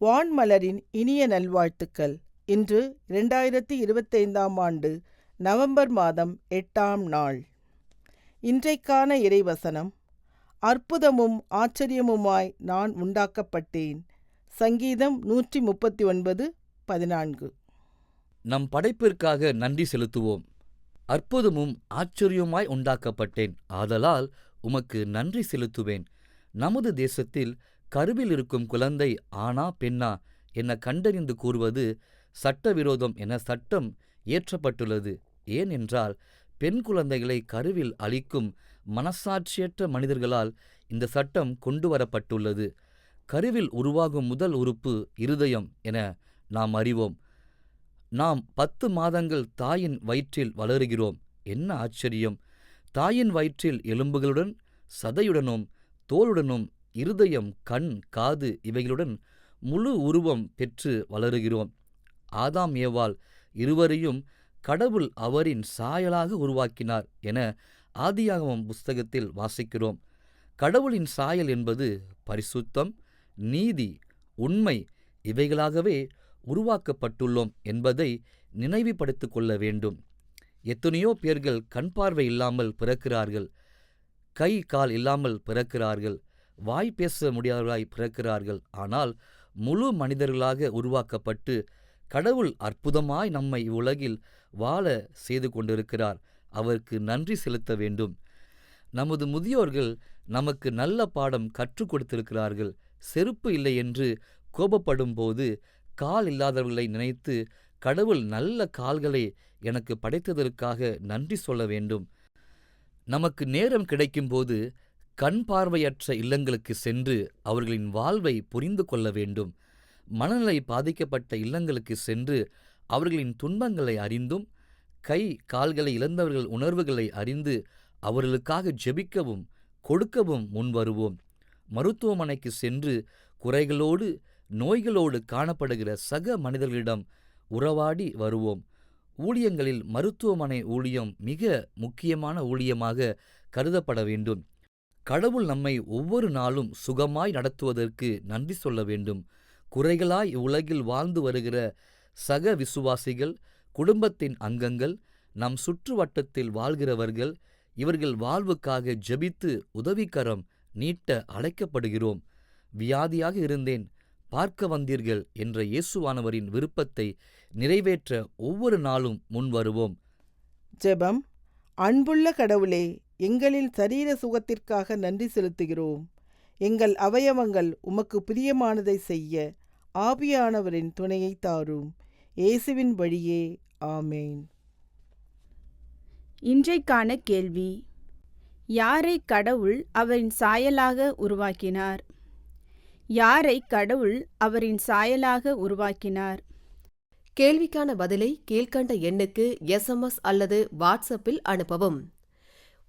வான்மலரின் இனிய நல்வாழ்த்துக்கள். இன்று இரண்டாயிரத்தி இருபத்தைந்தாம் ஆண்டு நவம்பர் மாதம் எட்டாம் நாள். இன்றைக்கான இறைவசனம் அற்புதமும் ஆச்சரியமுமாய் நான் உண்டாக்கப்பட்டேன். சங்கீதம் நூற்றி முப்பத்தி ஒன்பது பதினான்கு. நம் படைப்பிற்காக நன்றி செலுத்துவோம். அற்புதமும் ஆச்சரியமாய் உண்டாக்கப்பட்டேன். ஆதலால் உமக்கு நன்றி செலுத்துவேன். நமது தேசத்தில் கருவில் இருக்கும் குழந்தை ஆனா பெண்ணா என கண்டறிந்து கூறுவது சட்டவிரோதம் என சட்டம் இயற்றப்பட்டுள்ளது. ஏனென்றால் பெண் குழந்தைகளை கருவில் அளிக்கும் மனசாட்சியற்ற மனிதர்களால் இந்த சட்டம் கொண்டு வரப்பட்டுள்ளது. கருவில் உருவாகும் முதல் உறுப்பு இருதயம் என நாம் அறிவோம். நாம் பத்து மாதங்கள் தாயின் வயிற்றில் வளருகிறோம். என்ன ஆச்சரியம்! தாயின் வயிற்றில் எலும்புகளுடன் சதையுடனும் தோலுடனும் இருதயம் கண் காது இவைகளுடன் முழு உருவம் பெற்று வளருகிறோம். ஆதாம் ஏவாள் இருவரையும் கடவுள் அவரின் சாயலாக உருவாக்கினார் என ஆதியாகமம் புஸ்தகத்தில் வாசிக்கிறோம். கடவுளின் சாயல் என்பது பரிசுத்தம் நீதி உண்மை இவைகளாகவே உருவாக்கப்பட்டுள்ளோம் என்பதை நினைவுபடுத்திக் கொள்ள வேண்டும். எத்தனையோ பேர்கள் கண் பார்வை இல்லாமல் பிறக்கிறார்கள் கை கால் இல்லாமல் பிறக்கிறார்கள். வாய் பேச முடியாதவர்களாய் பிறக்கிறார்கள். ஆனால் முழு மனிதர்களாக உருவாக்கப்பட்டு கடவுள் அற்புதமாய் நம்மை இவ்வுலகில் வாழ செய்து கொண்டிருக்கிறார். அவருக்கு நன்றி செலுத்த வேண்டும். நமது முதியோர்கள் நமக்கு நல்ல பாடம் கற்றுக் கொடுத்திருக்கிறார்கள். செருப்பு இல்லை என்று கோபப்படும் போது கால் இல்லாதவர்களை நினைத்து கடவுள் நல்ல கால்களை எனக்கு படைத்ததற்காக நன்றி சொல்ல வேண்டும். நமக்கு நேரம் கிடைக்கும்போது கண் பார்வையற்ற இல்லங்களுக்கு சென்று அவர்களின் வாழ்வை புரிந்து கொள்ள வேண்டும். மனநிலை பாதிக்கப்பட்ட இல்லங்களுக்கு சென்று அவர்களின் துன்பங்களை அறிந்தும் கை கால்களை இழந்தவர்கள் உணர்வுகளை அறிந்து அவர்களுக்காக ஜெபிக்கவும் கொடுக்கவும் முன்வருவோம் மருத்துவமனைக்கு சென்று குறைகளோடு நோய்களோடு காணப்படுகிற சக மனிதர்களிடம் உறவாடி வருவோம். ஊழியங்களில் மருத்துவமனை ஊழியம் மிக முக்கியமான ஊழியமாக கருதப்பட வேண்டும். கடவுள் நம்மை ஒவ்வொரு நாளும் சுகமாய் நடத்துவதற்கு நன்றி சொல்ல வேண்டும். குறைகளாய் இவ்வுலகில் வாழ்ந்து வருகிற சக விசுவாசிகள் குடும்பத்தின் அங்கங்கள் நம் சுற்று வட்டத்தில் வாழ்கிறவர்கள் இவர்கள் வாழ்வுக்காக ஜெபித்து உதவிக்கரம் நீட்ட அழைக்கப்படுகிறோம். வியாதியாக இருந்தேன் பார்க்க வந்தீர்கள் என்ற இயேசுவானவரின் விருப்பத்தை நிறைவேற்ற ஒவ்வொரு நாளும் முன்வருவோம். ஜெபம். அன்புள்ள கடவுளே எங்களின் சரீர சுகத்திற்காக நன்றி செலுத்துகிறோம். எங்கள் அவயவங்கள் உமக்கு பிரியமானதை செய்ய ஆவியானவரின் துணையை தாரும். இயேசுவின் வழியே. ஆமேன். இன்றைக்கான கேள்வி யாரை கடவுள் அவரின் சாயலாக உருவாக்கினார்? யாரை கடவுள் அவரின் சாயலாக உருவாக்கினார்? கேள்விக்கான பதிலை கீழ்க்கண்ட எண்ணுக்கு எஸ்எம்எஸ் அல்லது வாட்ஸ்அப்பில் அனுப்பவும்.